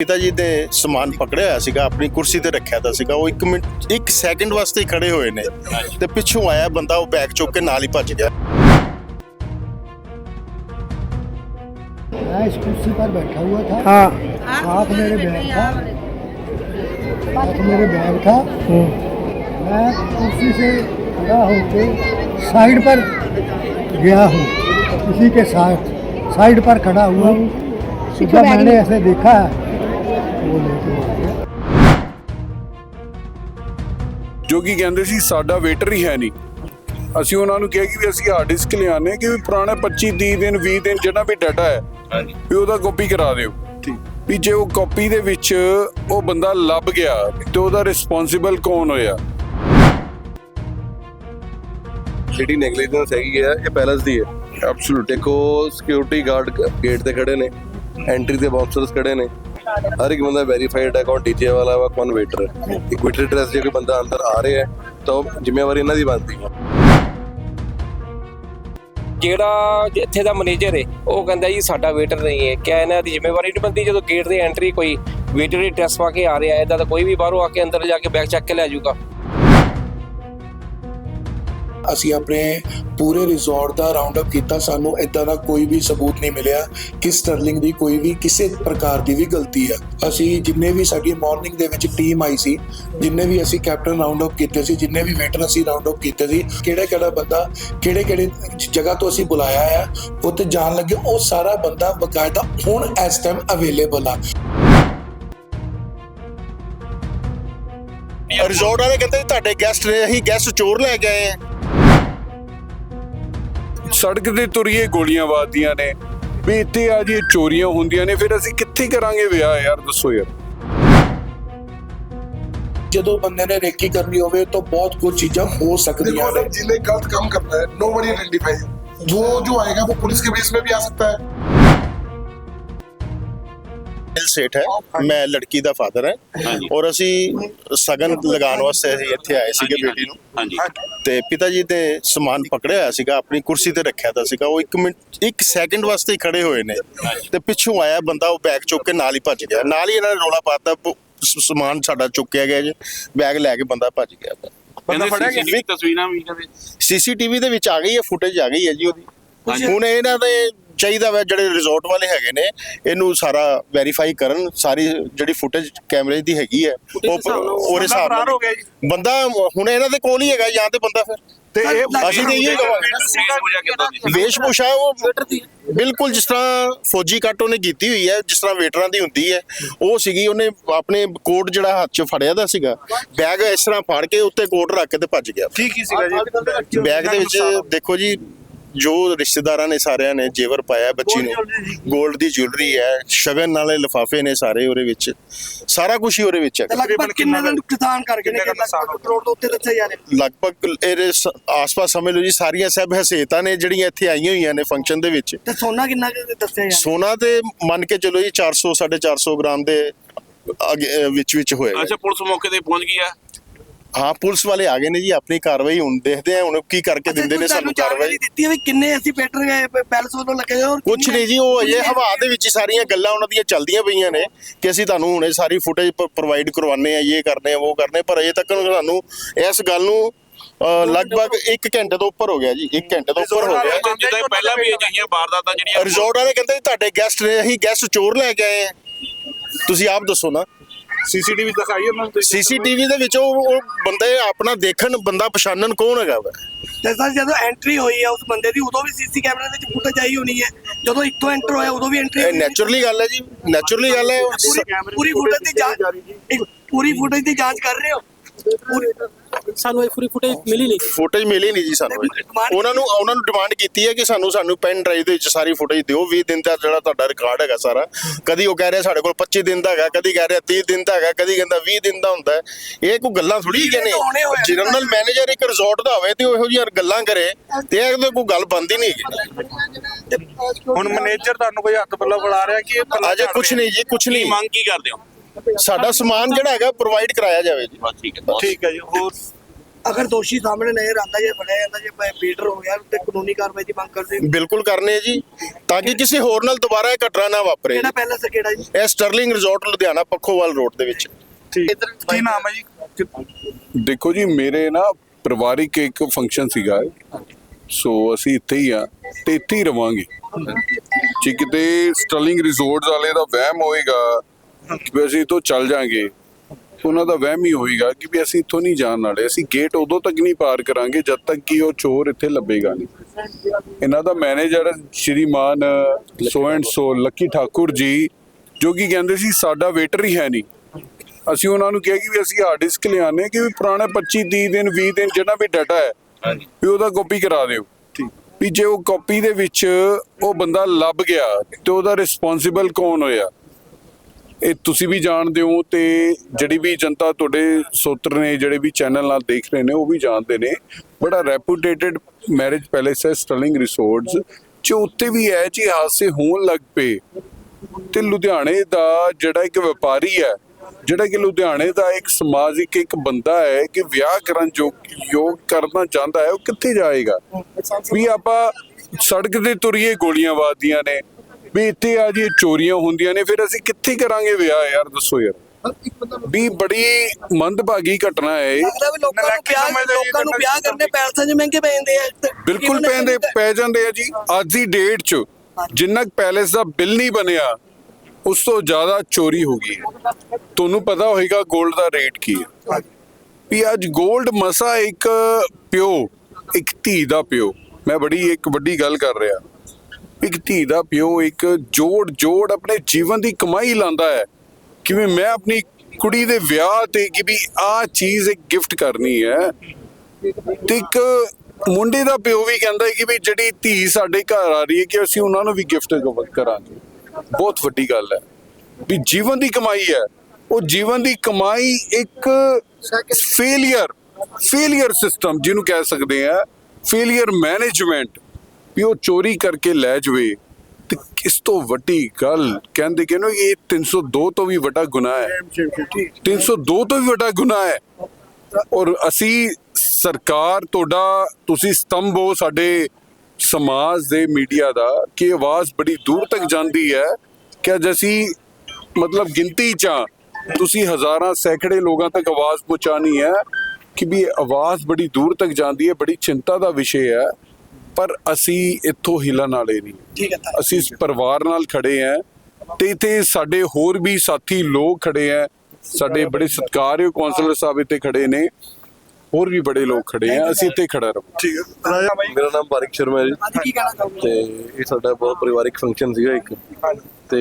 ਪਿਤਾ ਜੀ ਦੇ ਸਮਾਨ ਪਕੜਿਆ ਹੋਇਆ ਸੀਗਾ ਆਪਣੀ ਕੁਰਸੀ ਤੇ ਰੱਖਿਆ ਤਾਂ ਸੀਗਾ ਉਹ 1 ਮਿੰਟ 1 ਸੈਕਿੰਡ ਵਾਸਤੇ ਹੀ ਖੜੇ ਹੋਏ ਨੇ ਤੇ ਪਿੱਛੋਂ ਆਇਆ ਬੰਦਾ ਉਹ ਬੈਗ ਚੁੱਕ ਕੇ ਨਾਲ ਹੀ ਭੱਜ ਗਿਆ मैं इस कुर्सी पर बैठा हुआ था हाँ साथ मेरे बैग था साथ मेरे बैग था मैं कुर्सी से खड़ा होके साइड पर गया हूँ किसी के साथ साइड पर खड़ा हुआ हूँ जब मैंने ऐसे देखा ਉਹ ਕਹਿੰਦੇ ਸੀ ਸਾਡਾ ਵੇਟਰ ਹੀ ਹੈ ਨਹੀਂ। ਅਸੀਂ ਉਹਨਾਂ ਨੂੰ ਕਿਹਾ ਕਿ ਵੀ ਅਸੀਂ ਹਾਰਡ ਡਿਸਕ ਲਿਆਣੇ ਕਿ ਵੀ ਪੁਰਾਣਾ 25 30 ਦਿਨ 20 ਦਿਨ ਜਿਹੜਾ ਵੀ ਡਾਟਾ ਹੈ ਵੀ ਉਹਦਾ ਕਾਪੀ ਕਰਾ ਦਿਓ। ਵੀ ਜੇ ਉਹ ਕਾਪੀ ਦੇ ਵਿੱਚ ਉਹ ਬੰਦਾ ਲੱਭ ਗਿਆ ਤੇ ਉਹਦਾ ਰਿਸਪੌਂਸਿਬਲ ਕੌਣ ਹੋਇਆ? ਜਿਹੜੀ ਨੈਗਲੀਜੈਂਸ ਹੈਗੀ ਹੈ ਇਹ ਪੈਲਸ ਦੀ ਹੈ। ਐਬਸੋਲੂਟ ਦੇਖੋ ਸਿਕਿਉਰਿਟੀ ਗਾਰਡ ਗੇਟ ਤੇ ਖੜੇ ਨੇ ਐਂਟਰੀ ਦੇ ਬਾਕਸਰਸ ਖੜੇ ਨੇ। ਹਰ ਇੱਕ ਬੰਦਾ ਵੈਰੀਫਾਈਡ ਹੈ ਕੌਣ ਡੀਜੇ ਵਾਲਾ ਵਾ, ਕੌਣ ਵੇਟਰ ਹੈ। ਇੱਕ ਡਰੈਸ ਜੇ ਕੋਈ ਬੰਦਾ ਅੰਦਰ ਆ ਰਿਹਾ ਹੈ, ਤਾਂ ਜ਼ਿੰਮੇਵਾਰੀ ਇਹਨਾਂ ਦੀ ਬਣਦੀ ਹੈ। ਜਿਹੜਾ ਇੱਥੇ ਦਾ ਮੈਨੇਜਰ ਹੈ, ਉਹ ਕਹਿੰਦਾ ਜੀ ਸਾਡਾ ਵੇਟਰ ਨਹੀਂ ਹੈ। ਕਿਆ ਇਹਨਾਂ ਦੀ ਜ਼ਿੰਮੇਵਾਰੀ ਨਹੀਂ ਬੰਦੀ ਜਦੋਂ ਗੇਟ ਦੇ ਐਂਟਰੀ ਕੋਈ ਵੇਟਰ ਦੀ ਡਰੈਸ ਪਾ ਕੇ ਆ ਰਿਹਾ ਹੈ ਇਦਾਂ ਤਾਂ ਕੋਈ ਵੀ ਬਾਹਰੋਂ ਆ ਕੇ ਅੰਦਰ ਜਾ ਕੇ ਬੈਗ ਚੱਕ ਕੇ ਲੈ ਜਾਊਗਾ। ਅਸੀਂ ਆਪਣੇ ਪੂਰੇ ਰਿਜ਼ੋਰਟ ਦਾ ਰਾਉਂਡ ਅਪ ਕੀਤਾ, ਸਾਨੂੰ ਇਦਾਂ ਦਾ ਕੋਈ ਵੀ ਸਬੂਤ ਨਹੀਂ ਮਿਲਿਆ ਕਿ ਸਟਰਲਿੰਗ ਦੀ ਕੋਈ ਵੀ ਕਿਸੇ ਪ੍ਰਕਾਰ ਦੀ ਵੀ ਗਲਤੀ ਹੈ ਅਸੀਂ ਜਿੰਨੇ ਵੀ ਸਾਡੀ ਮਾਰਨਿੰਗ ਦੇ ਵਿੱਚ ਟੀਮ ਆਈ ਸੀ, ਜਿੰਨੇ ਵੀ ਅਸੀਂ ਕੈਪਟਨ ਰਾਉਂਡ ਅਪ ਕੀਤੇ ਸੀ, ਜਿੰਨੇ ਵੀ ਵੇਟਰ ਅਸੀਂ ਰਾਉਂਡ ਅਪ ਕੀਤੇ ਸੀ ਕਿਹੜਾ ਕਿਹੜਾ ਬੰਦਾ ਕਿਹੜੇ ਕਿਹੜੇ ਜਗ੍ਹਾ ਤੋਂ ਅਸੀਂ ਬੁਲਾਇਆ ਹੈ ਉੱਥੇ ਜਾਣ ਲੱਗੇ, ਉਹ ਸਾਰਾ ਬੰਦਾ ਬਕਾਇਦਾ ਹੁਣ ਇਸ ਟਾਈਮ ਅਵੇਲੇਬਲ ਆ। ਰਿਜ਼ੋਰਟ ਵਾਲੇ ਕਹਿੰਦੇ ਤੁਹਾਡੇ ਗੈਸਟ ਨੇ, ਅਸੀਂ ਗੈਸਟ ਚੋਰ ਲੈ ਗਏ ਆ। ਸੜਕ ਤੇ ਤੁਰੀਏ ਗੋਲੀਆਂ ਵੱਜਦੀਆਂ ਨੇ ਵੀ ਇੱਥੇ ਆ ਜੀ ਚੋਰੀਆਂ ਹੁੰਦੀਆਂ ਨੇ ਫਿਰ ਅਸੀਂ ਕਿੱਥੇ ਕਰਾਂਗੇ ਵਿਆਹ ਯਾਰ ਦੱਸੋ ਯਾਰ ਜਦੋਂ ਬੰਦੇ ਨੇ ਰੇਕੀ ਕਰਨੀ ਹੋਵੇ ਤਾਂ ਬਹੁਤ ਕੁਝ ਚੀਜ਼ਾਂ ਹੋ ਸਕਦੀਆਂ देखो ਨੇ अगर जिन्हें गलत काम करना है नो बडी आइडेंटिफाई वो जो आएगा वो पुलिस के बेस में भी आ सकता है ਦਿਲ ਸੇਠ ਹੈ। ਮੈਂ ਲੜਕੀ ਦਾ ਫਾਦਰ ਹਾਂ। ਔਰ ਅਸੀਂ ਸਗਨ ਲਗਾਉਣ ਵਾਸਤੇ ਅਸੀਂ ਇੱਥੇ ਆਏ ਸੀਗੇ ਬੇਟੀ ਨੂੰ। ਹਾਂਜੀ। ਤੇ ਪਿਤਾ ਜੀ ਦੇ ਸਮਾਨ ਪਕੜਿਆ ਹੋਇਆ ਸੀਗਾ ਆਪਣੀ ਕੁਰਸੀ ਤੇ ਰੱਖਿਆ ਤਾਂ ਸੀਗਾ। ਉਹ 1 ਮਿੰਟ 1 ਸੈਕਿੰਡ ਵਾਸਤੇ ਹੀ ਖੜੇ ਹੋਏ ਨੇ। ਤੇ ਪਿੱਛੋਂ ਆਇਆ ਬੰਦਾ ਉਹ ਬੈਗ ਚੁੱਕ ਕੇ ਨਾਲ ਹੀ ਭੱਜ ਗਿਆ। ਨਾਲ ਹੀ ਇਹਨਾਂ ਨੇ ਰੋਲਾ ਪਾਤਾ ਸਮਾਨ ਸਾਡਾ ਚੁੱਕਿਆ ਗਿਆ ਜੀ। ਬੈਗ ਲੈ ਕੇ ਬੰਦਾ ਭੱਜ ਗਿਆ। ਬੰਦਾ ਫੜਿਆ ਗਿਆ? ਤਸਵੀਰਾਂ ਵੀ ਕਹਿੰਦੇ ਸੀਸੀਟੀਵੀ ਦੇ ਵਿੱਚ ਆ ਗਈ ਹੈ ਫੁਟੇਜ ਆ ਗਈ ਹੈ ਜੀ ਉਹਦੀ। ਹੁਣ ਇਹਨਾਂ ਦੇ ਚਾਹੀਦਾ ਵਾ ਜਿਹੜੇ ਰਿਜ਼ੋਰਟ ਵਾਲੇ ਹੈਗੇ ਨੇ ਇਹਨੂੰ ਸਾਰਾ ਵੈਰੀਫਾਈ ਕਰਨ ਸਾਰੀ ਜਿਹੜੀ ਫੁਟੇਜ ਕੈਮਰੇ ਦੀ ਹੈਗੀ ਹੈ ਉਹ ਉਹਦੇ ਹਿਸਾਬ ਨਾਲ ਬੰਦਾ ਹੁਣ ਇਹਨਾਂ ਦੇ ਕੋਲ ਹੀ ਹੈਗਾ ਜਾਂ ਤੇ ਬੰਦਾ ਫਿਰ। ਤੇ ਅਸੀਂ ਤੇ ਇਹ ਵੇਸ਼ਭੂਸ਼ਾ ਉਹ ਬਿਲਕੁਲ ਜਿਸ ਤਰ੍ਹਾਂ ਫੌਜੀ ਕੱਟ ਉਹਨੇ ਕੀਤੀ ਹੋਈ ਹੈ ਜਿਸ ਤਰ੍ਹਾਂ ਵੇਟਰਾਂ ਦੀ ਹੁੰਦੀ ਹੈ ਉਹ ਸੀਗੀ ਉਹਨੇ ਆਪਣੇ ਕੋਟ ਜਿਹੜਾ ਹੱਥ 'ਚ ਫੜਿਆ ਦਾ ਸੀਗਾ ਬੈਗ ਇਸ ਤਰ੍ਹਾਂ ਫੜ ਕੇ ਉੱਤੇ ਕੋਟ ਰੱਖ ਕੇ ਤੇ ਭੱਜ ਗਿਆ। ਠੀਕ ਹੀ ਸੀਗਾ ਜੀ? ਬੈਗ ਦੇ ਵਿੱਚ ਦੇਖੋ ਜੀ ਜੋ ਰਿਸ਼ਤੇਦਾਰਾਂ ਨੇ ਸਾਰਿਆਂ ਨੇ ਜੇਵਰ ਪਾਇਆ ਬੱਚੀ ਨੂੰ 골ਡ ਦੀ। ਜੁਐਲਰੀ ਹੈ ਸ਼ਗਨ ਨਾਲੇ ਲਿਫਾਫੇ ਨੇ ਸਾਰੇ ਉਹਦੇ ਵਿੱਚ ਸਾਰਾ ਕੁਝ ਹੀ ਉਹਦੇ ਵਿੱਚ ਹੈ। ਲਗਭਗ ਕਿੰਨੇ ਦਾ ਨੁਕਸਾਨ ਕਰਕੇ ਨੇ? ਲਗਭਗ ਕਰੋੜ ਤੋਂ ਉੱਤੇ ਦੱਸਿਆ ਜਾ ਰਿਹਾ ਲਗਭਗ ਇਹਦੇ ਆਸ-ਪਾਸ ਸਮਝ ਲਓ ਜੀ ਸਾਰੀਆਂ ਸਭ ਹਸੇਤਾਂ ਨੇ ਜਿਹੜੀਆਂ ਇੱਥੇ ਆਈਆਂ ਹੋਈਆਂ ਨੇ ਫੰਕਸ਼ਨ ਦੇ ਵਿੱਚ। ਤੇ ਸੋਨਾ ਕਿੰਨਾ ਦੱਸਿਆ ਜਾ ਸੋਨਾ ਤੇ ਮੰਨ ਕੇ ਚਲੋ ਜੀ 400 450 ਗ੍ਰਾਮ ਦੇ ਵਿੱਚ ਵਿੱਚ ਹੋਏਗਾ ਅੱਛਾ ਪੁਲਿਸ ਮੌਕੇ ਤੇ ਪਹੁੰਚ ਗਈ ਆ ਹਾਂ ਪੁਲਿਸ ਵਾਲੇ ਆ ਗਏ ਨੇ ਜੀ ਆਪਣੀ ਕਾਰਵਾਈ ਹੁਣ ਦੇਖਦੇ ਆ ਹੁਣ ਕੀ ਕਰਕੇ ਦਿੰਦੇ ਨੇ ਸਾਨੂੰ ਕਾਰਵਾਈ। ਦਿੱਤੀ ਹੈ ਵੀ ਕਿੰਨੇ ਅਸੀਂ ਪੇਟਰ ਗਏ ਪੈਲਸ ਵੱਲੋਂ ਲੱਗੇ ਔਰ ਕੁਛ ਨਹੀਂ ਜੀ ਉਹ ਅਜੇ ਹਵਾ ਦੇ ਵਿੱਚ ਸਾਰੀਆਂ ਗੱਲਾਂ ਉਹਨਾਂ ਦੀਆਂ ਚੱਲਦੀਆਂ ਪਈਆਂ ਨੇ ਕਿ ਅਸੀਂ ਤੁਹਾਨੂੰ ਹੁਣੇ ਸਾਰੀ ਫੁਟੇਜ ਪ੍ਰੋਵਾਈਡ ਕਰਵਾਨੇ ਆ ਇਹ ਕਰਨੇ ਆ ਉਹ ਕਰਨੇ ਪਰ ਅਜੇ ਤੱਕ ਸਾਨੂੰ ਇਸ ਗੱਲ ਨੂੰ ਲਗਭਗ 1 ਘੰਟੇ ਤੋਂ ਉੱਪਰ ਹੋ ਗਿਆ ਜੀ 1 ਘੰਟੇ ਤੋਂ ਉੱਪਰ ਹੋ ਗਿਆ। ਜਿੱਦਾਂ ਪਹਿਲਾਂ ਵੀ ਅਜਿਹੀਆਂ ਵਾਰਦਾਤਾਂ ਜਿਹੜੀਆਂ ਰਿਜ਼ੋਰਟ ਵਾਲੇ ਕਹਿੰਦੇ ਤੁਹਾਡੇ ਗੈਸਟ ਨੇ ਅਸੀਂ ਗੈਸਟ ਚੋਰ ਲੈ ਕੇ ਆਏ ਆ ਤੁਸੀਂ ਆਪ ਦੱਸੋ ਨਾ। ਸੀਸੀਟੀਵੀ ਦਿਖਾਈ ਉਹਨਾਂ ਨੂੰ ਸੀਸੀਟੀਵੀ ਦੇ ਵਿੱਚ ਉਹ ਉਹ ਬੰਦੇ ਆਪਣਾ ਦੇਖਣ ਬੰਦਾ ਪਛਾਣਨ ਕੌਣ ਹੈਗਾ ਵਾ? ਤੇ ਸਰ ਜਦੋਂ ਐਂਟਰੀ ਹੋਈ ਹੈ ਉਸ ਬੰਦੇ ਦੀ ਉਦੋਂ ਵੀ ਸੀਸੀ ਕੈਮਰੇ ਵਿੱਚ ਫੁਟੇਜ ਆਈ ਹੋਣੀ ਹੈ। ਜਦੋਂ ਇੱਥੋਂ ਐਂਟਰ ਹੋਇਆ ਉਦੋਂ ਵੀ ਐਂਟਰੀ ਇਹ ਨੈਚੁਰਲੀ ਗੱਲ ਹੈ ਜੀ। ਨੈਚੁਰਲੀ ਗੱਲ ਹੈ। ਉਹ ਸ- ਪੂਰੀ ਫੁਟੇਜ ਦੀ ਜਾਂਚ ਪੂਰੀ ਫੁਟੇਜ ਦੀ ਜਾਂਚ ਕਰ ਰਹੇ ਹੋ? ਪੂਰੀ ਸਾਨੂੰ ਇਹ ਪੂਰੀ ਫੁਟੇਜ ਮਿਲੀ ਨਹੀਂ ਫੁਟੇਜ ਮਿਲੀ ਨਹੀਂ ਜੀ ਸਾਨੂੰ ਉਹਨਾਂ ਨੂੰ ਉਹਨਾਂ ਨੂੰ ਡਿਮਾਂਡ ਕੀਤੀ ਹੈ ਕਿ ਸਾਨੂੰ ਸਾਨੂੰ ਪੈਨ ਡਰਾਈਵ ਦੇ ਵਿੱਚ ਸਾਰੀ ਫੁਟੇਜ ਦਿਓ। 20 ਦਿਨ ਦਾ ਜਿਹੜਾ ਤੁਹਾਡਾ ਰਿਕਾਰਡ ਹੈਗਾ ਸਾਰਾ। ਕਦੀ ਉਹ ਕਹਿ ਰਿਹਾ ਸਾਡੇ ਕੋਲ 25 ਦਿਨ ਦਾ ਹੈਗਾ ਕਦੀ ਕਹਿ ਰਿਹਾ 30 ਦਿਨ ਦਾ ਹੈਗਾ ਕਦੀ ਕਹਿੰਦਾ 20 ਦਿਨ ਦਾ ਹੁੰਦਾ ਹੈ। ਇਹ ਕੋਈ ਗੱਲਾਂ ਥੋੜੀ ਹੈਗੀਆਂ ਨੇ। ਜਨਰਲ ਮੈਨੇਜਰ ਇੱਕ ਰਿਜ਼ੋਰਟ ਦਾ ਹੋਵੇ ਤੇ ਉਹ ਇਹੋ ਜਿਹੀਆਂ ਗੱਲਾਂ ਕਰੇ। ਤੇ ਇਹ ਤਾਂ ਕੋਈ ਗੱਲ ਬੰਦੀ ਨਹੀਂ ਹੈਗੀ। ਹੁਣ ਮੈਨੇਜਰ ਤੁਹਾਨੂੰ ਕੋਈ ਹੱਥ ਪੱਲਾ ਫੜਾ ਰਿਹਾ ਕਿ ਇਹ ਪੱਲਾ ਅਜੇ ਕੁਝ ਨਹੀਂ ਜੀ ਕੁਝ ਨਹੀਂ। ਮੰਗ ਕੀ ਕਰਦੇ ਹੋ? ਸਾਡਾ ਸਮਾਨ ਜਿਹੜਾ ਹੈਗਾ ਪ੍ਰੋਵਾਈਡ ਕਰਾਇਆ ਜਾਵੇ ਜੀ। ਬਸ ਠੀਕ ਹੈ ਠੀਕ ਹੈ ਜੀ ਹੋਰ ਅਗਰ ਦੋਸ਼ੀ ਸਾਹਮਣੇ ਨਜ਼ਰ ਆਉਂਦਾ ਜੇ ਫੜਿਆ ਜਾਂਦਾ ਜੇ ਬੀਟਰ ਹੋ ਗਿਆ ਤੇ ਕਾਨੂੰਨੀ ਕਾਰਵਾਈ ਦੀ ਮੰਗ ਕਰਦੇ ਹੋ। ਬਿਲਕੁਲ ਕਰਨੇ ਆ ਜੀ ਤਾਂ ਕਿ ਕਿਸੇ ਹੋਰ ਨਾਲ ਦੁਬਾਰਾ ਇਹ ਘਟਨਾ ਨਾ ਵਾਪਰੇ ਕਿਹੜਾ ਪਹਿਲਾ ਸੇ ਕਿਹੜਾ ਜੀ? ਇਹ sterling resort Ludhiana Pakhowal road ਦੇ ਵਿੱਚ। ਕੀ ਨਾਮ ਹੈ ਜੀ? ਦੇਖੋ ਜੀ ਮੇਰੇ ਨਾ ਪਰਿਵਾਰਿਕ ਇੱਕ ਫੰਕਸ਼ਨ ਸੀਗਾ ਸੋ ਅਸੀਂ ਇੱਥੇ ਹੀ ਆ ਤੇ ਇੱਥੇ ਹੀ ਰਵਾਂਗੇ। ਜੇ ਕਿਤੇ ਸਟਰਲਿੰਗ ਰਿਜ਼ੋਰਟਸ ਵਾਲੇ ਦਾ ਵਹਿਮ ਹੋਏਗਾ ਕਿ ਅਸੀਂ ਤੋਂ ਚੱਲ ਜਾਾਂਗੇ ਉਹਨਾਂ ਦਾ ਵਹਿਮ ਹੀ ਹੋਏਗਾ ਕਿ ਵੀ ਅਸੀਂ ਇੱਥੋਂ ਨਹੀਂ ਜਾਣ ਵਾਲੇ ਅਸੀਂ ਗੇਟ ਉਦੋਂ ਤੱਕ ਨਹੀਂ ਪਾਰ ਕਰਾਂਗੇ ਜਦ ਤੱਕ ਕਿ ਉਹ ਚੋਰ ਇੱਥੇ ਲੱਭੇਗਾ ਨਹੀਂ। ਇਹਨਾਂ ਦਾ manager Shriman so and so Lucky Thakur ji ਜੋ ਕਿ ਕਹਿੰਦੇ ਸੀ ਸਾਡਾ ਵੇਟਰ ਹੀ ਹੈ ਨਹੀਂ। ਅਸੀਂ ਉਹਨਾਂ ਨੂੰ ਕਿਹਾ ਕਿ ਵੀ ਅਸੀਂ ਹਾਰਡ ਡਿਸਕ ਲਿਆਨੇ ਕਿ ਵੀ ਪੁਰਾਣੇ 25 30 ਦਿਨ 20 ਦਿਨ ਜਿਹੜਾ ਵੀ ਡਾਟਾ ਹੈ ਵੀ ਉਹਦਾ ਕਾਪੀ ਕਰਾ ਦਿਓ। ਵੀ ਜੇ ਉਹ ਕਾਪੀ ਦੇ ਵਿੱਚ ਉਹ ਬੰਦਾ ਲੱਭ ਗਿਆ ਤੇ ਉਹਦਾ ਰਿਸਪੌਂਸਿਬਲ ਕੌਣ ਹੋਇਆ? ਇਹ ਤੁਸੀਂ ਵੀ ਜਾਣਦੇ ਹੋ ਤੇ ਜਿਹੜੀ ਵੀ ਜਨਤਾ ਤੁਹਾਡੇ ਸੋਤਰ ਨੇ, ਜਿਹੜੇ ਵੀ ਚੈਨਲ ਨਾਲ ਦੇਖ ਰਹੇ ਨੇ, ਉਹ ਵੀ ਜਾਣਦੇ ਨੇ। ਬੜਾ ਰੈਪੂਟੇਟਡ ਮੈਰਿਜ ਪੈਲੇਸ ਹੈ ਸਟਰਲਿੰਗ ਰਿਸੋਰਟਸ ਜੋ ਉੱਤੇ ਵੀ ਇਹ ਜੀ ਹਾਦਸੇ ਹੋਣ ਲੱਗ ਪਏ। ਤੇ ਲੁਧਿਆਣੇ ਦਾ ਜਿਹੜਾ ਇੱਕ ਵਪਾਰੀ ਹੈ, ਜਿਹੜਾ ਕਿ ਲੁਧਿਆਣੇ ਦਾ ਇੱਕ ਸਮਾਜਿਕ ਇੱਕ ਬੰਦਾ ਹੈ ਕਿ ਵਿਆਹ ਕਰਨ ਜੋ ਯੋਗ ਕਰਨਾ ਚਾਹੁੰਦਾ ਹੈ, ਉਹ ਕਿੱਥੇ ਜਾਏਗਾ? ਵੀ ਆਪਾਂ ਸੜਕ ਤੇ ਤੁਰੀਏ ਗੋਲੀਆਂ ਵਾਦੀਆਂ ਨੇ। ਵੀ ਇੱਥੇ ਆ ਜੀ ਚੋਰੀਆਂ ਹੁੰਦੀਆਂ ਨੇ ਫਿਰ ਅਸੀਂ ਕਿੱਥੇ ਕਰਾਂਗੇ ਵਿਆਹ ਯਾਰ ਦੱਸੋ ਯਾਰ। ਵੀ ਬੜੀ ਮੰਦਭਾਗੀ ਘਟਨਾ ਹੈ ਇਹ। ਲੱਗਦਾ ਵੀ ਲੋਕਾਂ ਨੂੰ ਵਿਆਹ ਲੋਕਾਂ ਨੂੰ ਵਿਆਹ ਕਰਨੇ ਪੈਲਸਾਂ 'ਚ ਮਹਿੰਗੇ ਪੈ ਜਾਂਦੇ ਆ ਤੇ ਬਿਲਕੁਲ ਪੈਂਦੇ ਪੈ ਜਾਂਦੇ ਆ ਜੀ। ਅੱਜ ਦੀ ਡੇਟ 'ਚ ਜਿੰਨਾ ਪੈਲੇਸ ਦਾ ਬਿੱਲ ਨਹੀਂ ਬਣਿਆ ਉਸ ਤੋਂ ਜ਼ਿਆਦਾ ਚੋਰੀ ਹੋ ਗਈ ਹੈ। ਤੁਹਾਨੂੰ ਪਤਾ ਹੋਏਗਾ 골ਡ ਦਾ ਰੇਟ ਕੀ ਹੈ। ਵੀ ਅੱਜ 골ਡ ਮਸਾ ਇੱਕ ਪਿਓ ਇੱਕ ਧੀ ਦਾ ਪਿਓ। ਮੈਂ ਬੜੀ ਇੱਕ ਵੱਡੀ ਗੱਲ ਕਰ ਰਿਹਾ। ਇੱਕ ਧੀ ਦਾ ਪਿਓ, ਇੱਕ ਜੋੜ ਜੋੜ ਆਪਣੇ ਜੀਵਨ ਦੀ ਕਮਾਈ ਲਾਂਦਾ ਹੈ। ਕਿ ਵੀ ਮੈਂ ਆਪਣੀ ਕੁੜੀ ਦੇ ਵਿਆਹ ਤੇ ਕਿ ਵੀ ਆਹ ਚੀਜ਼ ਇੱਕ ਗਿਫਟ ਕਰਨੀ ਹੈ। ਤੇ ਇੱਕ ਮੁੰਡੇ ਦਾ ਪਿਓ ਵੀ ਕਹਿੰਦਾ ਹੈ ਕਿ ਵੀ ਜਿਹੜੀ ਧੀ ਸਾਡੇ ਘਰ ਆ ਰਹੀ ਹੈ ਕਿ ਅਸੀਂ ਉਹਨਾਂ ਨੂੰ ਵੀ ਗਿਫਟ ਕਰਾਂਗੇ। ਬਹੁਤ ਵੱਡੀ ਗੱਲ ਹੈ। ਵੀ ਜੀਵਨ ਦੀ ਕਮਾਈ ਹੈ। ਉਹ ਜੀਵਨ ਦੀ ਕਮਾਈ ਇੱਕ ਫੇਲਿਅਰ ਫੇਲਿਅਰ ਸਿਸਟਮ ਜਿਹਨੂੰ ਕਹਿ ਸਕਦੇ ਆ। ਫੇਲਿਅਰ ਮੈਨੇਜਮੈਂਟ ਵੀ ਉਹ ਚੋਰੀ ਕਰਕੇ ਲੈ ਜਵੇ ਤੇ ਇਸ ਤੋਂ ਵੱਡੀ ਗੱਲ? ਕਹਿੰਦੇ ਕਿ ਨਾ ਇਹ 302 ਤੋਂ ਵੀ ਵੱਡਾ ਗੁਨਾਹ ਹੈ। 302 ਤੋਂ ਵੀ ਵੱਡਾ ਗੁਨਾਹ ਹੈ। ਔਰ ਅਸੀਂ ਸਰਕਾਰ ਤੁਹਾਡਾ ਤੁਸੀਂ ਸਤੰਭ ਹੋ ਸਾਡੇ ਸਮਾਜ ਦੇ ਮੀਡੀਆ ਦਾ ਕਿ ਆਵਾਜ਼ ਬੜੀ ਦੂਰ ਤੱਕ ਜਾਂਦੀ ਹੈ ਕਿ ਅੱਜ ਅਸੀਂ ਮਤਲਬ ਗਿਣਤੀ ਚ ਤੁਸੀਂ ਹਜ਼ਾਰਾਂ ਸੈਂਕੜੇ ਲੋਕਾਂ ਤੱਕ ਆਵਾਜ਼ ਪਹੁੰਚਾਣੀ ਹੈ ਕਿ ਵੀ ਆਵਾਜ਼ ਬੜੀ ਦੂਰ ਤੱਕ ਜਾਂਦੀ ਹੈ ਬੜੀ ਚਿੰਤਾ ਦਾ ਵਿਸ਼ੇ ਹੈ। ਪਰ ਅਸੀਂ ਇੱਥੋਂ ਹਿਲਣ ਵਾਲੇ ਨਹੀਂ। ਠੀਕ ਹੈ ਤਾਂ ਅਸੀਂ ਇਸ ਪਰਿਵਾਰ ਨਾਲ ਖੜੇ ਆਂ ਤੇ ਇੱਥੇ ਸਾਡੇ ਹੋਰ ਵੀ ਸਾਥੀ ਲੋਕ ਖੜੇ ਆਂ ਸਾਡੇ ਬੜੇ ਸਤਿਕਾਰਯੋਗ ਕਾਉਂਸਲਰ ਸਾਹਿਬ ਇੱਥੇ ਖੜੇ ਨੇ। ਹੋਰ ਵੀ ਬੜੇ ਲੋਕ ਖੜੇ ਆਂ ਅਸੀਂ ਇੱਥੇ ਖੜਾ ਰਹਾਂ ਠੀਕ ਹੈ। ਮੇਰਾ ਨਾਮ ਬਾਰਿਕ ਸ਼ਰਮਾ ਹੈ ਜੀ। ਤੇ ਇਹ ਸਾਡਾ ਬਹੁਤ ਪਰਿਵਾਰਿਕ ਫੰਕਸ਼ਨ ਸੀਗਾ ਇੱਕ। ਤੇ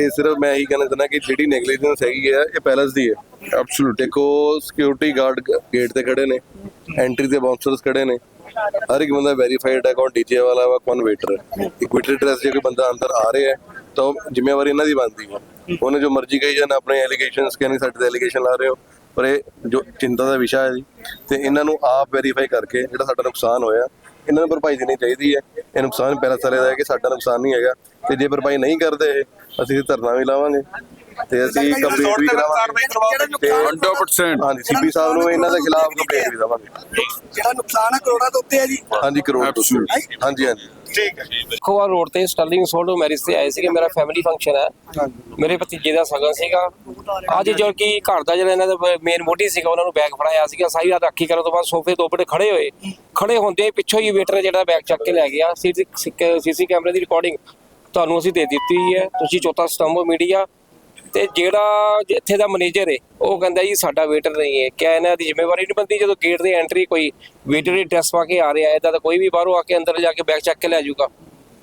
ਇਹ ਸਿਰਫ ਮੈਂ ਇਹੀ ਕਹਿਣਾ ਚਾਹੁੰਦਾ ਕਿ ਜਿਹੜੀ ਨੈਗਲੀਜੈਂਸ ਹੈਗੀ ਹੈ ਇਹ ਪੈਲਸ ਦੀ ਹੈ। ਐਬਸੋਲੂਟ ਦੇਖੋ ਸਿਕਿਉਰਿਟੀ ਗਾਰਡ ਗੇਟ ਤੇ ਖੜੇ ਨੇ ਐਂਟਰੀ ਤੇ ਬਾਉਂਸਰਸ ਖੜੇ ਨੇ। ਹਰ ਇੱਕ ਬੰਦਾ ਵੈਰੀਫਾਈਡ ਹੈ ਕੌਣ ਡੀਜੇ ਵਾਲਾ ਵਾ, ਕੌਣ ਵੇਟਰ ਹੈ। ਇਕੁਇਟੀ ਡਰੈਸ ਜੇ ਕੋਈ ਬੰਦਾ ਅੰਦਰ ਆ ਰਿਹਾ ਹੈ, ਤਾਂ ਉਹ ਜ਼ਿੰਮੇਵਾਰੀ ਇਹਨਾਂ ਦੀ ਬਣਦੀ ਹੈ। ਉਹਨੇ ਜੋ ਮਰਜ਼ੀ ਕਹੀ ਜਾਣ, ਆਪਣੇ ਐਲੀਗੇਸ਼ਨਸ ਕਹਿੰਦੇ ਸਾਡੇ ਤੇ ਐਲੀਗੇਸ਼ਨ ਲਾ ਰਹੇ ਹੋ। ਪਰ ਇਹ ਜੋ ਚਿੰਤਾ ਦਾ ਵਿਸ਼ਾ ਹੈ ਜੀ, ਤੇ ਇਹਨਾਂ ਨੂੰ ਆਪ ਵੈਰੀਫਾਈ ਕਰਕੇ ਜਿਹੜਾ ਸਾਡਾ ਨੁਕਸਾਨ ਹੋਇਆ ਇਹਨਾਂ ਨੂੰ ਭਰਪਾਈ ਦੇਣੀ ਚਾਹੀਦੀ ਹੈ। ਇਹ ਨੁਕਸਾਨ ਪੈਲਸ ਵਾਲੇ ਦਾ ਹੈ ਕਿ ਸਾਡਾ ਨੁਕਸਾਨ ਨਹੀਂ ਹੈਗਾ। ਤੇ ਜੇ ਭਰਪਾਈ ਨਹੀਂ ਕਰਦੇ ਇਹ, ਅਸੀਂ ਧਰਨਾ ਵੀ ਲਾਵਾਂਗੇ। ਤੇ ਅਸੀਂ ਕੰਪਲੀਟ ਵੀ ਕਰਾਵਾਂਗੇ। ਤੇ 100% ਹਾਂਜੀ ਸੀਪੀ ਸਾਹਿਬ ਨੂੰ ਇਹਨਾਂ ਦੇ ਖਿਲਾਫ ਕੰਪਲੇਂਟ ਵੀ ਦੇਵਾਂਗੇ ਜਿਹੜਾ ਨੁਕਸਾਨ ਹੈ ਕਰੋੜਾਂ ਦੇ ਉੱਤੇ ਹੈ ਜੀ। ਹਾਂਜੀ ਕਰੋੜ ਤੋਂ। Absolutely. ਹਾਂਜੀ ਹਾਂਜੀ ਖੋਵਾ ਰੋਡ ਤੇ ਸਟਰਲਿੰਗ ਸੋਲਡ ਮੈਰਿਜ ਤੇ ਆਏ ਸੀਗੇ ਮੇਰਾ ਫੈਮਿਲੀ ਫੰਕਸ਼ਨ ਹੈ। ਮੇਰੇ ਭਤੀਜੇ ਦਾ ਸਗਨ ਸੀਗਾ। ਅੱਜ ਜੋ ਕਿ ਘਰ ਦਾ ਜਿਹੜਾ ਇਹਨਾਂ ਦਾ ਮੇਨ ਮੋਢੀ ਸੀਗਾ ਉਹਨਾਂ ਨੂੰ ਬੈਗ ਫੜਾਇਆ ਸੀਗਾ। ਸਾਰੀ ਰਾਤ ਅੱਖੀ ਕਰਨ ਤੋਂ ਬਾਅਦ ਸੋਫੇ ਦੋ ਬੜੇ ਖੜੇ ਹੋਏ। ਖੜੇ ਹੁੰਦੇ ਹੀ ਪਿੱਛੋਂ ਹੀ ਵੇਟਰ ਜਿਹੜਾ ਬੈਗ ਚੱਕ ਕੇ ਲੈ ਗਿਆ। ਸੀਸੀ ਕੈਮਰੇ ਦੀ ਰਿਕਾਰਡਿੰਗ ਤੁਹਾਨੂੰ ਅਸੀਂ ਦੇ ਦਿੱਤੀ ਹੈ ਤੁਸੀਂ ਚੌਥਾ ਸਤੰਭ ਮੀਡੀਆ ਤੇ ਜਿਹੜਾ ਇੱਥੇ ਦਾ ਮੈਨੇਜਰ ਹੈ ਉਹ ਕਹਿੰਦਾ ਜੀ ਸਾਡਾ ਵੇਟਰ ਨਹੀਂ ਹੈ ਕਿਆ ਇਹਨਾਂ ਦੀ ਜ਼ਿੰਮੇਵਾਰੀ ਨਹੀਂ ਬੰਦੀ ਜਦੋਂ ਗੇਟ ਦੇ ਐਂਟਰੀ ਕੋਈ ਵੇਟਰ ਦੀ ਡਰੈਸ ਪਾ ਕੇ ਆ ਰਿਹਾ ਹੈ ਤਾਂ ਕੋਈ ਵੀ ਬਾਹਰੋਂ ਆ ਕੇ ਅੰਦਰ ਜਾ ਕੇ ਬੈਗ ਚੱਕ ਕੇ ਲੈ ਜਾਊਗਾ।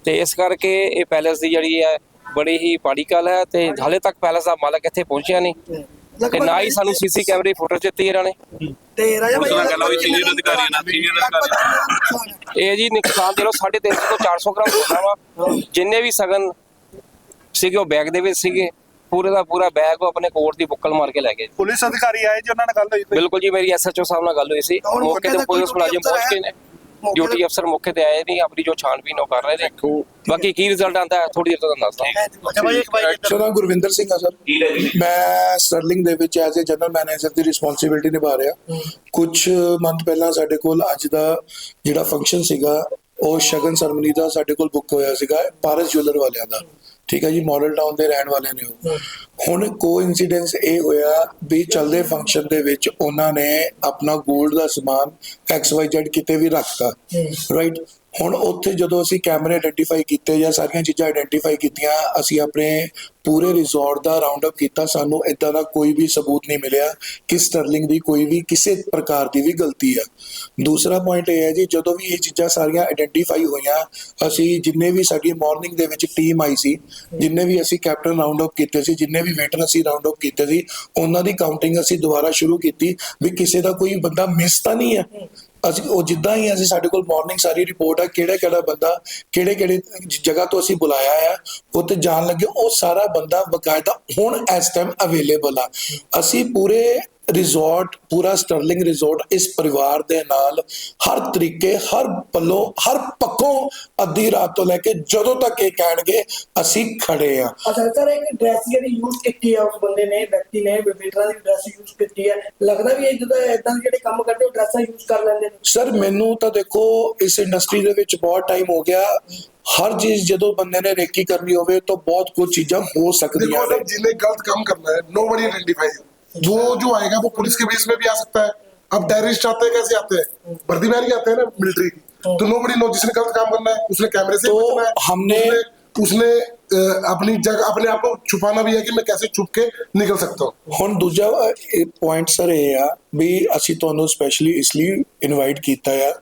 ਤੇ ਇਸ ਕਰਕੇ ਇਹ ਪੈਲੇਸ ਦੀ ਜਿਹੜੀ ਹੈ ਬੜੀ ਹੀ ਪਾੜੀ ਗੱਲ ਹੈ ਤੇ ਹਾਲੇ ਤੱਕ ਪੈਲੇਸ ਦਾ ਮਾਲਕ ਇੱਥੇ ਪਹੁੰਚਿਆ ਨਹੀਂ। ਤੇ ਨਾ ਹੀ ਸਾਨੂੰ ਸੀਸੀ ਕੈਮਰੇ ਦੀ ਫੋਟੋ ਦਿੱਤੀ ਇਹਨਾਂ ਨੇ। ਤੇ ਰਾਜਾ ਭਾਈ ਨਾਲ ਗੱਲ ਹੋਈ ਸੀਨੀਅਰ ਅਧਿਕਾਰੀਆਂ ਨਾਲ ਸੀਨੀਅਰ ਅਧਿਕਾਰੀ ਇਹ ਜੀ ਨੁਕਸਾਨ ਦੇ ਲੋ 350 ਤੋਂ 400 ਗ੍ਰਾਮ ਹੋਣਾ ਵਾ। ਜਿੰਨੇ ਵੀ ਸਗਨ ਸੀਗੇ ਉਹ ਬੈਗ ਦੇ ਵਿੱਚ ਸੀਗੇ। ਪੂਰੇ ਦਾ ਪੂਰਾ ਬੈਗ ਉਹ ਆਪਣੇ ਕੋਟ ਦੀ ਬੁੱਕਲ ਮਾਰ ਕੇ ਲੈ ਗਏ ਪੁਲਿਸ ਅਧਿਕਾਰੀ ਆਏ ਜੀ ਉਹਨਾਂ ਨਾਲ ਗੱਲ ਹੋਈ ਬਿਲਕੁਲ ਜੀ ਮੇਰੀ ਐਸਐਚਓ ਸਾਹਿਬ ਨਾਲ ਗੱਲ ਹੋਈ ਸੀ। ਹੁਣ ਮੌਕੇ ਤੇ ਮੌਕੇ ਤੇ ਪੁਲਿਸ ਕੋਈ ਮੁਲਾਜ਼ਮ ਪਹੁੰਚ ਗਏ ਨੇ। ਡਿਊਟੀ ਅਫਸਰ ਮੌਕੇ ਤੇ ਆਏ ਨਹੀਂ ਆਪਣੀ ਜੋ ਛਾਣਬੀਨ ਉਹ ਕਰ ਰਹੇ ਨੇ। ਬਾਕੀ ਕੀ ਰਿਜ਼ਲਟ ਆਂਦਾ ਹੈ। ਥੋੜੀ ਦੇਰ ਤੋਂ ਤੁਹਾਨੂੰ ਦੱਸਦਾ ਮੇਰਾ ਨਾਮ ਗੁਰਵਿੰਦਰ ਸਿੰਘ ਆ ਸਰ। ਮੈਂ ਸਰਲਿੰਗ ਦੇ ਵਿੱਚ ਐਜ਼ ਅ ਜਨਰਲ ਮੈਨੇਜਰ ਦੀ ਰਿਸਪੌਂਸਿਬਿਲਟੀ ਨਿਭਾ ਰਿਹਾ। ਕੁਝ ਮੰਥ ਪਹਿਲਾਂ ਸਾਡੇ ਕੋਲ ਅੱਜ ਦਾ ਜਿਹੜਾ ਫੰਕਸ਼ਨ ਸੀਗਾ ਉਹ ਸ਼ਗਨ ਸਰਮਨੀ ਦਾ ਸਾਡੇ ਕੋਲ ਬੁੱਕ ਹੋਇਆ ਸੀਗਾ ਪਾਰਸ ਜੁਐਲਰ ਵਾਲਿਆਂ ਦਾ। ਠੀਕ ਹੈ ਜੀ ਮਾਡਲ ਟਾਊਨ ਦੇ ਰਹਿਣ ਵਾਲੇ ਨੇ ਉਹ। ਹੁਣ ਕੋ ਇਨਸੀਡੈਂਸ ਇਹ ਹੋਇਆ ਵੀ ਚੱਲਦੇ ਫੰਕਸ਼ਨ ਦੇ ਵਿੱਚ ਉਹਨਾਂ ਨੇ ਆਪਣਾ 골ਡ ਦਾ ਸਮਾਨ XYZ ਕਿਤੇ ਵੀ ਰੱਖਤਾ ਰਾਈਟ ਹੁਣ ਉੱਥੇ ਜਦੋਂ ਅਸੀਂ ਕੈਮਰੇ ਆਇਡੈਂਟੀਫਾਈ ਕੀਤੇ ਜਾਂ ਸਾਰੀਆਂ ਚੀਜ਼ਾਂ ਆਇਡੈਂਟੀਫਾਈ ਕੀਤੀਆਂ, ਅਸੀਂ ਆਪਣੇ ਪੂਰੇ ਰਿਜ਼ੋਰਟ ਦਾ ਰਾਉਂਡ ਅਪ ਕੀਤਾ, ਸਾਨੂੰ ਇਦਾਂ ਦਾ ਕੋਈ ਵੀ ਸਬੂਤ ਨਹੀਂ ਮਿਲਿਆ ਕਿ ਸਟਰਲਿੰਗ ਦੀ ਕੋਈ ਵੀ ਕਿਸੇ ਪ੍ਰਕਾਰ ਦੀ ਵੀ ਗਲਤੀ ਆ। ਦੂਸਰਾ ਪੁਆਇੰਟ ਇਹ ਹੈ ਜੀ, ਜਦੋਂ ਵੀ ਇਹ ਚੀਜ਼ਾਂ ਸਾਰੀਆਂ ਆਇਡੈਂਟੀਫਾਈ ਹੋਈਆਂ, ਅਸੀਂ ਜਿੰਨੇ ਵੀ ਸਾਡੀ ਮਾਰਨਿੰਗ ਦੇ ਵਿੱਚ ਟੀਮ ਆਈ ਸੀ, ਜਿੰਨੇ ਵੀ ਅਸੀਂ ਕੈਪਟਨ ਰਾਉਂਡ ਅਪ ਕੀਤੇ ਸੀ, ਜਿੰਨੇ ਵੀ ਵੇਟਰ ਅਸੀਂ ਰਾਉਂਡ ਅਪ ਕੀਤੇ ਸੀ, ਉਹਨਾਂ ਦੀ ਕਾਊਂਟਿੰਗ ਅਸੀਂ ਦੁਬਾਰਾ ਸ਼ੁਰੂ ਕੀਤੀ ਵੀ ਕਿਸੇ ਦਾ ਕੋਈ ਬੰਦਾ ਮਿਸ ਤਾਂ ਨਹੀਂ ਹੈ ਅਸੀਂ ਉਹ ਜਿੱਦਾਂ ਹੀ ਅਸੀਂ ਸਾਡੇ ਕੋਲ ਮਾਰਨਿੰਗ ਸਾਰੀ ਰਿਪੋਰਟ ਆ, ਕਿਹੜਾ ਕਿਹੜਾ ਬੰਦਾ ਕਿਹੜੇ ਕਿਹੜੇ ਜਗ੍ਹਾ ਤੋਂ ਅਸੀਂ ਬੁਲਾਇਆ ਆ, ਉੱਥੇ ਜਾਣ ਲੱਗੇ, ਉਹ ਸਾਰਾ ਬੰਦਾ ਬਕਾਇਦਾ ਹੁਣ ਇਸ ਟਾਈਮ ਅਵੇਲੇਬਲ ਆ। ਅਸੀਂ ਪੂਰੇ ਰਿਜ਼ੋਰਟ ਪੂਰਾ ਸਟਰਲਿੰਗ ਰਿਜ਼ੋਰਟ ਇਸ ਪਰਿਵਾਰ ਦੇ ਨਾਲ ਹਰ ਤਰੀਕੇ ਹਰ ਪੱਲੋਂ ਹਰ ਪੱਕੋਂ ਅੱਧੀ ਰਾਤ ਤੋਂ ਲੈ ਕੇ ਜਦੋਂ ਤੱਕ ਇਹ ਕਹਿਣਗੇ ਅਸੀਂ ਖੜੇ ਆ ਅਸਲ ਸਰ ਇੱਕ ਡਰੈਸ ਜਿਹੜੀ ਯੂਜ਼ ਕੀਤੀ ਆ ਉਸ ਬੰਦੇ ਨੇ ਵਿਅਕਤੀ ਨੇ ਵਿਵਿਟਰਾ ਦੀ ਡਰੈਸ ਯੂਜ਼ ਕੀਤੀ ਆ। ਲੱਗਦਾ ਵੀ ਇਦਾਂ ਇਦਾਂ ਜਿਹੜੇ ਕੰਮ ਕਰਦੇ ਉਹ ਡਰੈਸਾਂ ਯੂਜ਼ ਕਰ ਲੈਂਦੇ ਨੇ। ਸਰ ਮੈਨੂੰ ਤਾਂ ਦੇਖੋ ਇਸ ਇੰਡਸਟਰੀ ਦੇ ਵਿੱਚ ਬਹੁਤ ਟਾਈਮ ਹੋ ਗਿਆ। ਹਰ ਚੀਜ਼ ਜਦੋਂ ਬੰਦੇ ਨੇ ਰੇਕੀ ਕਰਨੀ ਹੋਵੇ ਤਾਂ ਬਹੁਤ ਕੁਝ ਚੀਜ਼ਾਂ ਹੋ ਸਕਦੀਆਂ ਨੇ। ਜਿਹਨੇ ਗਲਤ ਕੰਮ ਕਰਨਾ ਹੈ ਨੋਬਡੀ ਆਇਡੈਂਟੀਫਾਈ वो जो आएगा वो पुलिस के बेस में भी आ सकता है अब टेररिस्ट आते हैं कैसे आते हैं वर्दी पहन के आते हैं ना मिलिट्री की तो नो बडी नो जिसने गलत काम करना है उसने कैमरे से तो बचना है हमने- उसने, उसने अ, अपनी जगह अपने आप को छुपाना भी है कि मैं कैसे छुप के निकल सकता हूँ ਹੁਣ ਦੂਜਾ ਪੁਆਇੰਟ ਸਰ ਇਹ ਆ ਵੀ ਅਸੀਂ ਤੁਹਾਨੂੰ ਸਪੈਸ਼ਲੀ ਇਸ ਲਈ ਇਨਵਾਈਟ ਕੀਤਾ ਆ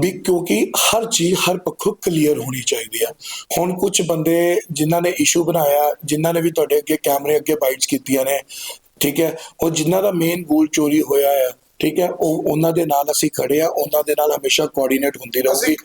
ਵੀ ਕਿਉਂਕਿ ਹਰ ਚੀਜ਼ ਹਰ ਪੱਖੋਂ ਕਲੀਅਰ ਹੋਣੀ ਚਾਹੀਦੀ ਆ ਹੁਣ ਕੁਝ ਬੰਦੇ ਜਿਨ੍ਹਾਂ ਨੇ ਇਸ਼ੂ ਬਣਾਇਆ ਜਿਨ੍ਹਾਂ ਨੇ ਵੀ ਤੁਹਾਡੇ ਅੱਗੇ ਕੈਮਰੇ ਅੱਗੇ ਬਾਈਟਸ ਕੀਤੀਆਂ ਨੇ ਠੀਕ ਹੈ? ਉਹ ਜਿਨ੍ਹਾਂ ਦਾ ਮੇਨ ਗੋਲ ਚੋਰੀ ਹੋਇਆ ਆ ਠੀਕ ਹੈ? ਉਹ ਉਹਨਾਂ ਦੇ ਨਾਲ ਅਸੀਂ ਖੜੇ ਆ ਉਹਨਾਂ ਦੇ ਨਾਲ ਹਮੇਸ਼ਾ ਕੋਆਰਡੀਨੇਟ ਹੁੰਦੀ ਰਹੂਗੀ।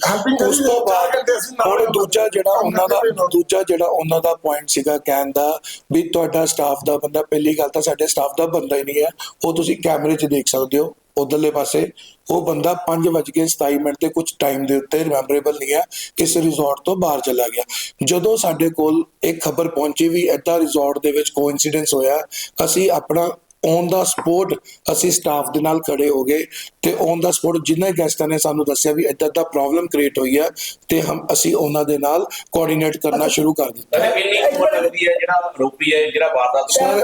ਉਸ ਤੋਂ ਬਾਅਦ ਹੁਣ ਦੂਜਾ ਜਿਹੜਾ ਉਹਨਾਂ ਦਾ ਦੂਜਾ ਜਿਹੜਾ ਉਹਨਾਂ ਦਾ ਪੁਆਇੰਟ ਸੀਗਾ ਕਹਿਣ ਦਾ ਵੀ ਤੁਹਾਡਾ ਸਟਾਫ ਦਾ ਬੰਦਾ ਪਹਿਲੀ ਗੱਲ ਤਾਂ ਸਾਡੇ ਸਟਾਫ ਦਾ ਬੰਦਾ ਹੀ ਨਹੀਂ ਹੈ ਉਹ ਤੁਸੀਂ ਕੈਮਰੇ 'ਚ ਦੇਖ ਸਕਦੇ ਹੋ। ਉਧਰਲੇ ਪਾਸੇ ਉਹ ਬੰਦਾ 5:27 ਮਿੰਟ ਤੇ ਕੁਝ ਟਾਈਮ ਦੇ ਉੱਤੇ ਰਿਮੈਂਬਰੇਬਲ ਨਹੀਂ ਹੈ ਇਸ ਰਿਜ਼ੋਰਟ ਤੋਂ ਬਾਹਰ ਚਲਾ ਗਿਆ ਜਦੋਂ ਸਾਡੇ ਕੋਲ ਇੱਕ ਖਬਰ ਪਹੁੰਚੀ ਵੀ ਐਡਾ ਰਿਜ਼ੋਰਟ ਦੇ ਵਿੱਚ ਕੋਇਨਸੀਡੈਂਸ ਹੋਇਆ ਅਸੀਂ ਆਪਣਾ ਔਨ ਦਾ ਸਪੋਰਟ ਅਸੀਂ ਸਟਾਫ ਦੇ ਨਾਲ ਖੜੇ ਹੋ ਗਏ ਤੇ ਔਨ ਦਾ ਸਪੋਰਟ ਜਿੰਨੇ ਗੈਸਟਾਂ ਨੇ ਸਾਨੂੰ ਦੱਸਿਆ ਵੀ ਏਦਾਂ ਦਾ ਪ੍ਰੋਬਲਮ ਕ੍ਰੀਏਟ ਹੋਈ ਹੈ ਤੇ ਹਮ ਅਸੀਂ ਉਹਨਾਂ ਦੇ ਨਾਲ ਕੋਆਰਡੀਨੇਟ ਕਰਨਾ ਸ਼ੁਰੂ ਕਰ ਦਿੱਤਾ ਕਿੰਨੀ ਉਮਰ ਲੱਗਦੀ ਹੈ ਜਿਹੜਾ ਆਰੋਪੀ ਹੈ ਜਿਹੜਾ ਵਾਰਦਾਤ ਸਰ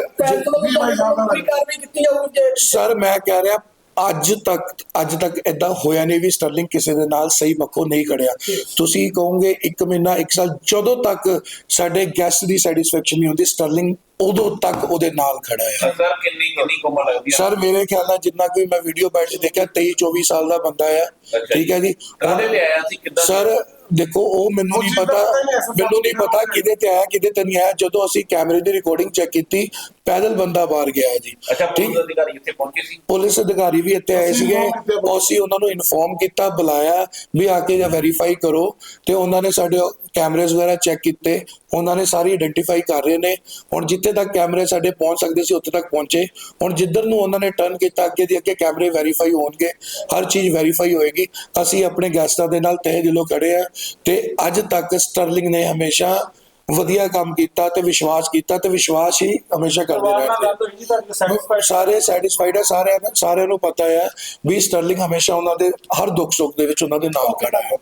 ਸਰ ਮੈਂ ਕਹਿ ਰਿਹਾ ਅੱਜ ਤੱਕ ਅੱਜ ਤੱਕ ਇਦਾਂ ਹੋਇਆ ਨਹੀਂ ਵੀ ਸਟਰਲਿੰਗ ਕਿਸੇ ਦੇ ਨਾਲ ਸਹੀ ਪੱਖੋਂ ਨਹੀਂ ਖੜਿਆ। ਤੁਸੀਂ ਕਹੋਗੇ ਇੱਕ ਮਹੀਨਾ ਇੱਕ ਸਾਲ ਜਦੋਂ ਤੱਕ ਸਾਡੇ ਗੈਸਟ ਦੀ ਸੈਟੀਸਫੈਕਸ਼ਨ ਨਹੀਂ ਹੁੰਦੀ ਸਟਰਲਿੰਗ ਉਦੋਂ ਤੱਕ ਉਹਦੇ ਨਾਲ ਖੜਾ ਹੈ ਸਰ ਕਿੰਨੀ ਕਿੰਨੀ ਉਮਰ ਲੱਗਦੀ ਹੈ ਸਰ ਮੇਰੇ ਖਿਆਲ ਨਾਲ ਜਿੰਨਾ ਕੋਈ ਮੈਂ ਵੀਡੀਓ ਬੈਠ ਕੇ ਦੇਖਿਆ 23 24 ਸਾਲ ਦਾ ਬੰਦਾ ਆ। ਠੀਕ ਹੈ ਜੀ? ਕਾਹਦੇ ਤੇ ਆਇਆ ਸੀ? ਕਿੱਦਾਂ ਸਰ ਦੇਖੋ ਉਹ ਮੈਨੂੰ ਨਹੀਂ ਪਤਾ ਮੈਨੂੰ ਨਹੀਂ ਪਤਾ ਕਿਹਦੇ ਤੇ ਆਇਆ ਕਿਹਦੇ ਤੇ ਨਹੀਂ ਆਇਆ। ਜਦੋਂ ਅਸੀਂ ਕੈਮਰੇ ਦੀ ਰਿਕਾਰਡਿੰਗ ਚੈੱਕ ਕੀਤੀ ਪੈਦਲ ਬੰਦਾ ਬਾਹਰ ਗਿਆ ਹੈ ਜੀ। ਅੱਛਾ ਪੁਲਿਸ ਅਧਿਕਾਰੀ ਇੱਥੇ ਪਹੁੰਚੇ ਸੀ? ਪੁਲਿਸ ਅਧਿਕਾਰੀ ਵੀ ਇੱਥੇ ਆਏ ਸੀਗੇ। ਅਸੀਂ ਉਹਨਾਂ ਨੂੰ ਇਨਫੋਰਮ ਕੀਤਾ ਬੁਲਾਇਆ ਵੀ ਆ ਕੇ ਜਾਂ ਵੈਰੀਫਾਈ ਕਰੋ। ਤੇ ਉਹਨਾਂ ਨੇ ਸਾਡੇ ਕੈਮਰੇਜ਼ ਵਗੈਰਾ ਚੈੱਕ ਕੀਤੇ। ਉਹਨਾਂ ਨੇ ਸਾਰੀ ਆਇਡੈਂਟੀਫਾਈ ਕਰ ਰਹੇ ਨੇ। ਹੁਣ ਜਿੱਥੇ ਤੱਕ ਕੈਮਰੇ ਸਾਡੇ ਪਹੁੰਚ ਸਕਦੇ ਸੀ ਉੱਥੇ ਤੱਕ ਪਹੁੰਚੇ। ਹੁਣ ਜਿੱਧਰ ਨੂੰ ਉਹਨਾਂ ਨੇ ਟਰਨ ਕੀਤਾ ਅੱਗੇ ਦੀ ਅੱਗੇ ਕੈਮਰੇ ਵੈਰੀਫਾਈ ਹੋਣਗੇ। ਹਰ ਚੀਜ਼ ਵੈਰੀਫਾਈ ਹੋਏਗੀ। ਅਸੀਂ ਆਪਣੇ ਗੈਸਟਾਂ ਦੇ ਨਾਲ ਤਹਿ ਦਿਲੋਂ ਖੜੇ ਆ। ਤੇ ਅੱਜ ਤੱਕ ਸਟਰਲਿੰਗ ਨੇ ਹਮੇਸ਼ਾ ਵਧੀਆ ਕੰਮ ਕੀਤਾ ਤੇ ਵਿਸ਼ਵਾਸ ਕੀਤਾ ਤੇ ਵਿਸ਼ਵਾਸ ਹੀ ਹਮੇਸ਼ਾ ਕਰਦੇ ਰਹਿਣਗੇ। ਸਾਰੇ ਸੈਟੀਸਫਾਈਡ ਹੈ ਸਾਰਿਆਂ ਨੂੰ ਸਾਰਿਆਂ ਨੂੰ ਪਤਾ ਹੈ ਵੀ ਸਟਰਲਿੰਗ ਹਮੇਸ਼ਾ ਉਹਨਾਂ ਦੇ ਹਰ ਦੁੱਖ ਸੁੱਖ ਦੇ ਵਿੱਚ ਉਹਨਾਂ ਦੇ ਨਾਲ ਖੜਾ ਹੈ।